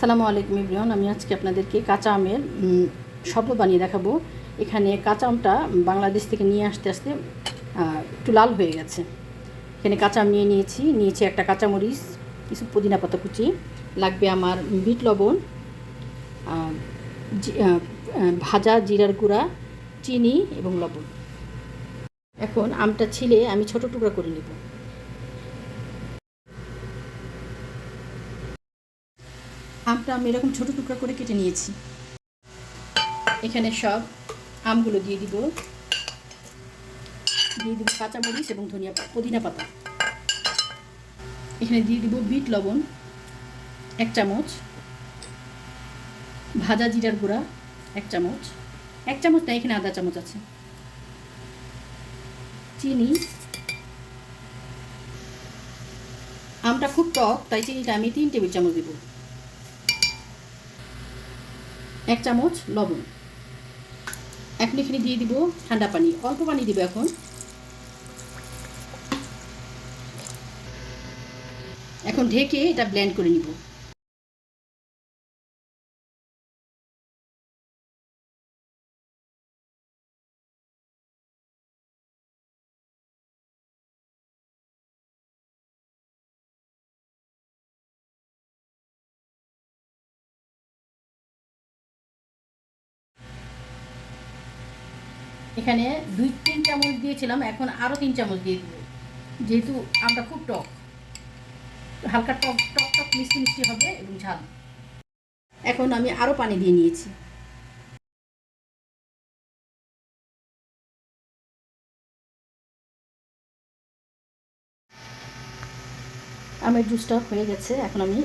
আসসালামু আলাইকুম ইব্রিয়ান আমি আজকে আপনাদেরকে কাঁচা আমের শরবত বানিয়ে দেখাবো। এখানে কাঁচা আমটা বাংলাদেশ থেকে নিয়ে আসতে আসতে একটু লাল হয়ে গেছে। এখানে কাঁচা আম নিয়ে নিয়েছি নিয়েছি একটা কাঁচামরিচ, কিছু পুদিনা পাতা কুচি, লাগবে আমার বিট লবণ ভাজা জিরার গুঁড়া, চিনি এবং লবণ। এখন আমটা ছিলে আমি ছোট টুকরা করে নেব। আমটা আমি এরকম ছোটো টুকরো করে কেটে নিয়েছি। এখানে সব আমগুলো দিয়ে দিব। দিয়ে দিব কাঁচামরিচ এবং ধনিয়া পুদিনা পাতা। এখানে দিয়ে দিব বিট লবণ, এক চামচ। ভাজা জিরার গুঁড়া, এক চামচ। এক চামচ না, এখানে আধা চামচ আছে। চিনি। আমটা খুব টক, তাই চিনিটা আমি তিন টেবিল চামচ দিব। এক চামচ লবণ। এখন এখানে দিয়ে দিব ঠান্ডা পানি। অল্প পানি দিব এখন। এখন ঢেকে এটা ব্লেন্ড করে নিব। এখানে দুই, তিন চামচ দিয়েছিলাম, এখন আরও তিন চামচ দিয়ে দিব। যেহেতু আমটা খুব টক, হালকা টক টক টক, মিষ্টি মিষ্টি হবে এবং ঝাল। এখন আমি আরও পানি দিয়ে নিয়েছি। আমের জুসটা হয়ে গেছে, এখন আমি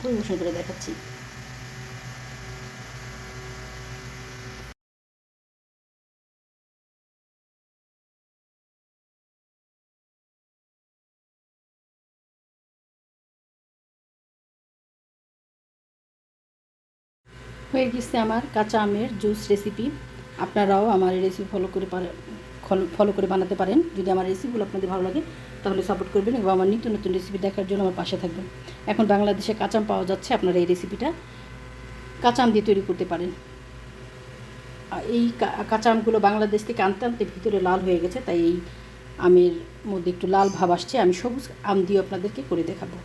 পরিবেশন করে দেখাচ্ছি। হয়ে গেছে আমার কাঁচা আমের জুস রেসিপি আপনারাও আমার এই রেসিপি ফলো করে পারে ফলো করে বানাতে পারেন। যদি আমার রেসিপিগুলো আপনাদের ভালো লাগে, তাহলে সাপোর্ট করবেন এবং আমার নিত্য নতুন রেসিপি দেখার জন্য আমার পাশে থাকবেন। এখন বাংলাদেশে কাঁচা আম পাওয়া যাচ্ছে, আপনারা এই রেসিপিটা কাঁচা আম দিয়ে তৈরি করতে পারেন। এই কাঁচা আমগুলো বাংলাদেশ থেকে আনতে আনতে ভিতরে লাল হয়ে গেছে, তাই এই আমের মধ্যে একটু লাল ভাব আসছে। আমি সবুজ আম দিয়ে আপনাদেরকে করে দেখাবো।